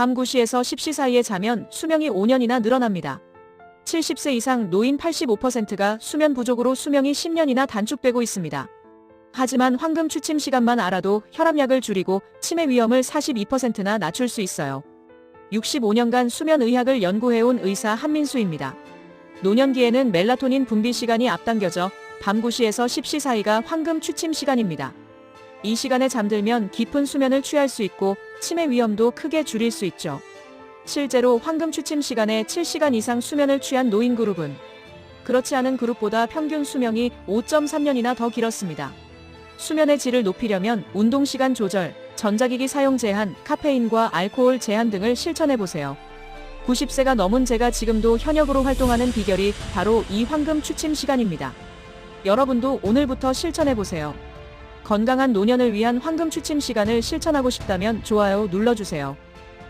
밤 9시에서 10시 사이에 자면 수명이 5년이나 늘어납니다. 70세 이상 노인 85%가 수면 부족으로 수명이 10년이나 단축되고 있습니다. 하지만 황금 취침 시간만 알아도 혈압약을 줄이고 치매 위험을 42%나 낮출 수 있어요. 65년간 수면 의학을 연구해온 의사 한민수입니다. 노년기에는 멜라토닌 분비 시간이 앞당겨져 밤 9시에서 10시 사이가 황금 취침 시간입니다. 이 시간에 잠들면 깊은 수면을 취할 수 있고 치매 위험도 크게 줄일 수 있죠. 실제로 황금 취침 시간에 7시간 이상 수면을 취한 노인 그룹은 그렇지 않은 그룹보다 평균 수명이 5.3년이나 더 길었습니다. 수면의 질을 높이려면 운동 시간 조절, 전자기기 사용 제한, 카페인과 알코올 제한 등을 실천해 보세요. 90세가 넘은 제가 지금도 현역으로 활동하는 비결이 바로 이 황금 취침 시간입니다. 여러분도 오늘부터 실천해 보세요. 건강한 노년을 위한 황금 취침 시간을 실천하고 싶다면 좋아요 눌러주세요.